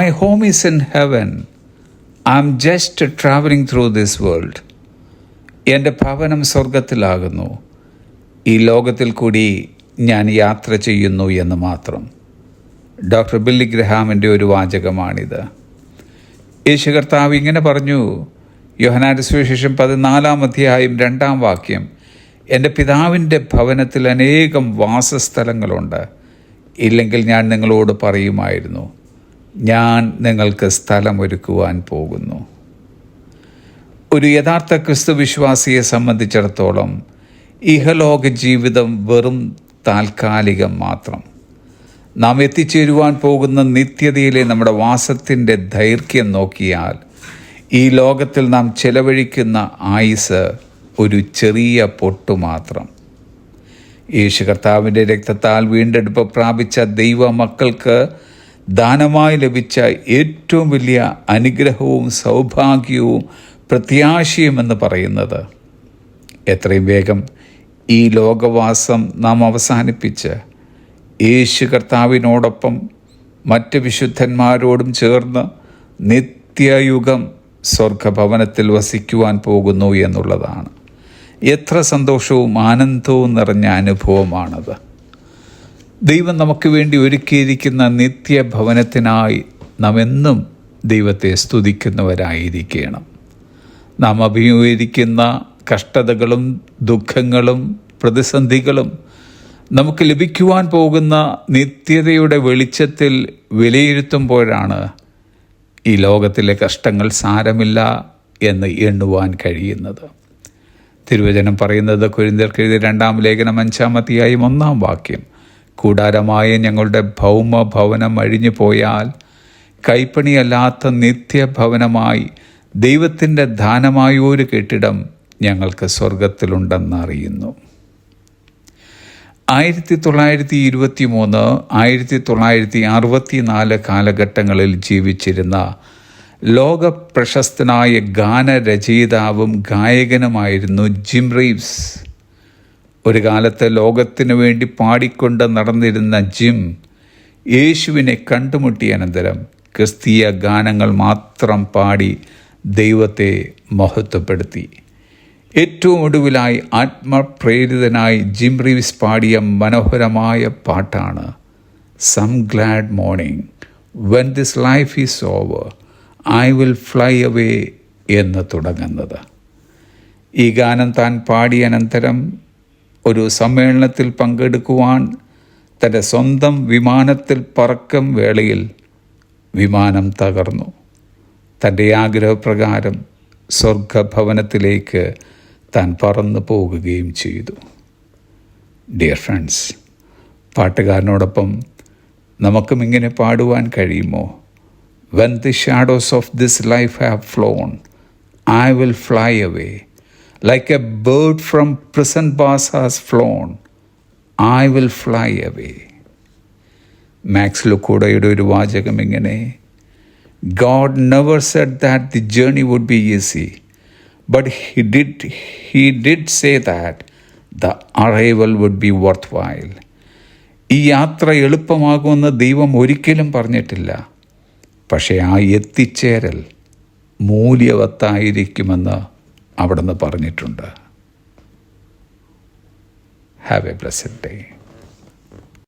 Home is in heaven I am just travelling through this world എന്റെ ഭവനം സ്വർഗത്തിലാകുന്നു ഈ ലോകത്തിൽ കൂടി ഞാൻ യാത്ര ചെയ്യുന്നു എന്ന് മാത്രം. ഡോക്ടർ ബില്ലി ഗ്രഹാമിന്റെ ഒരു വാചകമാണിത്. യേശു കർത്താവ് ഇങ്ങനെ പറഞ്ഞു. യോഹനാന്റെ സുവിശേഷം പതിനാലാം അധ്യായം രണ്ടാം വാക്യം. എന്റെ പിതാവിന്റെ ഭവനത്തിൽ അനേകം വാസസ്ഥലങ്ങളുണ്ട്. ഇല്ലെങ്കിൽ ഞാൻ നിങ്ങളോട് പറയുമായിരുന്നു. ഞാൻ നിങ്ങൾക്ക് സ്ഥലമൊരുക്കുവാൻ പോകുന്നു. ഒരു യഥാർത്ഥ ക്രിസ്തു വിശ്വാസിയെ സംബന്ധിച്ചിടത്തോളം ഇഹലോക ജീവിതം വെറും താൽക്കാലികം മാത്രം. നാം എത്തിച്ചേരുവാൻ പോകുന്ന നിത്യതയിലെ നമ്മുടെ വാസത്തിന്റെ ദൈർഘ്യം നോക്കിയാൽ ഈ ലോകത്തിൽ നാം ചെലവഴിക്കുന്ന ആയുസ് ഒരു ചെറിയ പൊട്ടു മാത്രം. യേശു കർത്താവിന്റെ രക്തത്താൽ വീണ്ടെടുപ്പ് പ്രാപിച്ച ദൈവ മക്കൾക്ക് ദാനമായി ലഭിച്ച ഏറ്റവും വലിയ അനുഗ്രഹവും സൗഭാഗ്യവും പ്രത്യാശയുമെന്ന് പറയുന്നത്. എത്രയും വേഗം ഈ ലോകവാസം നാം അവസാനിപ്പിച്ച് യേശു കർത്താവിനോടൊപ്പം മറ്റ് വിശുദ്ധന്മാരോടും ചേർന്ന് നിത്യയുഗം സ്വർഗഭവനത്തിൽ വസിക്കുവാൻ പോകുന്നു എന്നുള്ളതാണ്. എത്ര സന്തോഷവും ആനന്ദവും നിറഞ്ഞ അനുഭവമാണത്. ദൈവം നമുക്ക് വേണ്ടി ഒരുക്കിയിരിക്കുന്ന നിത്യഭവനത്തിനായി നാം എന്നും ദൈവത്തെ സ്തുതിക്കുന്നവരായിരിക്കണം. നാം അഭിമുഖീകരിക്കുന്ന കഷ്ടതകളും ദുഃഖങ്ങളും പ്രതിസന്ധികളും നമുക്ക് ലഭിക്കുവാൻ പോകുന്ന നിത്യതയുടെ വെളിച്ചത്തിൽ വിലയിരുത്തുമ്പോഴാണ് ഈ ലോകത്തിലെ കഷ്ടങ്ങൾ സാരമില്ല എന്ന് എണ്ണുവാൻ കഴിയുന്നത്. തിരുവചനം പറയുന്നത് കുരിന്തർക്കെഴുതി രണ്ടാം ലേഖനം അഞ്ചാമത്തെയായും ഒന്നാം വാക്യം. കൂടാരമായ ഞങ്ങളുടെ ഭൗമ ഭവനം അഴിഞ്ഞു പോയാൽ കൈപ്പണിയല്ലാത്ത നിത്യഭവനമായി ദൈവത്തിന്റെ ദാനമായ ഒരു കെട്ടിടം ഞങ്ങൾക്ക് സ്വർഗത്തിലുണ്ടെന്നറിയുന്നു ആയിരത്തി തൊള്ളായിരത്തി ഇരുപത്തി മൂന്ന് ആയിരത്തി തൊള്ളായിരത്തി അറുപത്തി നാല് കാലഘട്ടങ്ങളിൽ ജീവിച്ചിരുന്ന ലോക പ്രശസ്തനായ ഗാനരചയിതാവും ഗായകനുമായിരുന്നു ജിം റീവ്സ്. ഒരു കാലത്ത് ലോകത്തിനു വേണ്ടി പാടിക്കൊണ്ട് നടന്നിരുന്ന ജിം യേശുവിനെ കണ്ടുമുട്ടിയ അനന്തരം ക്രിസ്തീയ ഗാനങ്ങൾ മാത്രം പാടി ദൈവത്തെ മഹത്വപ്പെടുത്തി. ഏറ്റവും ഒടുവിലായി ആത്മപ്രേരിതനായി ജിം റീവ്സ് പാടിയ മനോഹരമായ പാട്ടാണ് some glad morning when this life is over I will fly away എന്ന് തുടങ്ങുന്നത്. ഈ ഗാനം താൻ പാടിയ അനന്തരം ഒരു സമ്മേളനത്തിൽ പങ്കെടുക്കുവാൻ തന്റെ സ്വന്തം വിമാനത്തിൽ പറക്കം വേളയിൽ വിമാനം തകർന്നു. തന്റെ ആഗ്രഹപ്രകാരം സ്വർഗഭവനത്തിലേക്ക് താൻ പറന്നു പോകുകയും ചെയ്തു. ഡിയർ ഫ്രണ്ട്സ് പാട്ടുകാരനോടൊപ്പം നമുക്കും ഇങ്ങനെ പാടുവാൻ കഴിയുമോ? When the shadows of this life have flown I will fly away like a bird from present bars has flown I will fly away Max ലുക്കൂടയുടെ ഒരു വാചകം ഇങ്ങനെ God never never that the the would be easy but he did he did say that the arrival would be worth worthwhile. ഈ യാത്ര എളുപ്പമാകുമെന്ന് ദൈവം ഒരിക്കലും പറഞ്ഞിട്ടില്ല പക്ഷേ ആ എത്തിച്ചേരൽ മൂല്യവത്തായിരിക്കുമെന്ന് അവിടുന്ന് പറഞ്ഞിട്ടുണ്ട്. Have A blessed day